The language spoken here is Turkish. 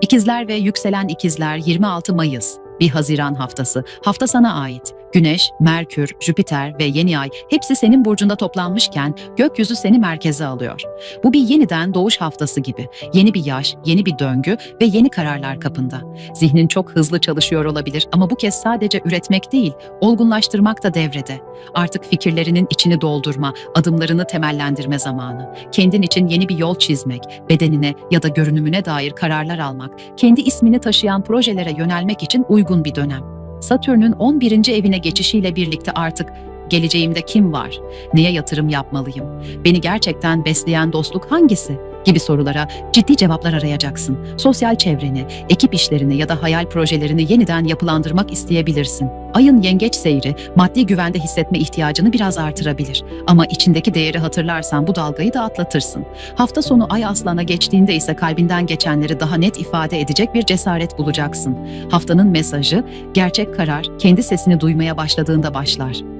İkizler ve yükselen ikizler 26 Mayıs. Bir Haziran haftası. Hafta sana ait. Güneş, Merkür, Jüpiter ve yeni ay hepsi senin burcunda toplanmışken gökyüzü seni merkeze alıyor. Bu bir yeniden doğuş haftası gibi. Yeni bir yaş, yeni bir döngü ve yeni kararlar kapında. Zihnin çok hızlı çalışıyor olabilir ama bu kez sadece üretmek değil, olgunlaştırmak da devrede. Artık fikirlerinin içini doldurma, adımlarını temellendirme zamanı. Kendin için yeni bir yol çizmek, bedenine ya da görünümüne dair kararlar almak, kendi ismini taşıyan projelere yönelmek için uygun bir dönem. Satürn'ün 11. evine geçişiyle birlikte artık geleceğimde kim var? Neye yatırım yapmalıyım? Beni gerçekten besleyen dostluk hangisi? Gibi sorulara ciddi cevaplar arayacaksın. Sosyal çevreni, ekip işlerini ya da hayal projelerini yeniden yapılandırmak isteyebilirsin. Ayın yengeç seyri maddi güvende hissetme ihtiyacını biraz artırabilir. Ama içindeki değeri hatırlarsan bu dalgayı da atlatırsın. Hafta sonu ay aslana geçtiğinde ise kalbinden geçenleri daha net ifade edecek bir cesaret bulacaksın. Haftanın mesajı gerçek karar kendi sesini duymaya başladığında başlar.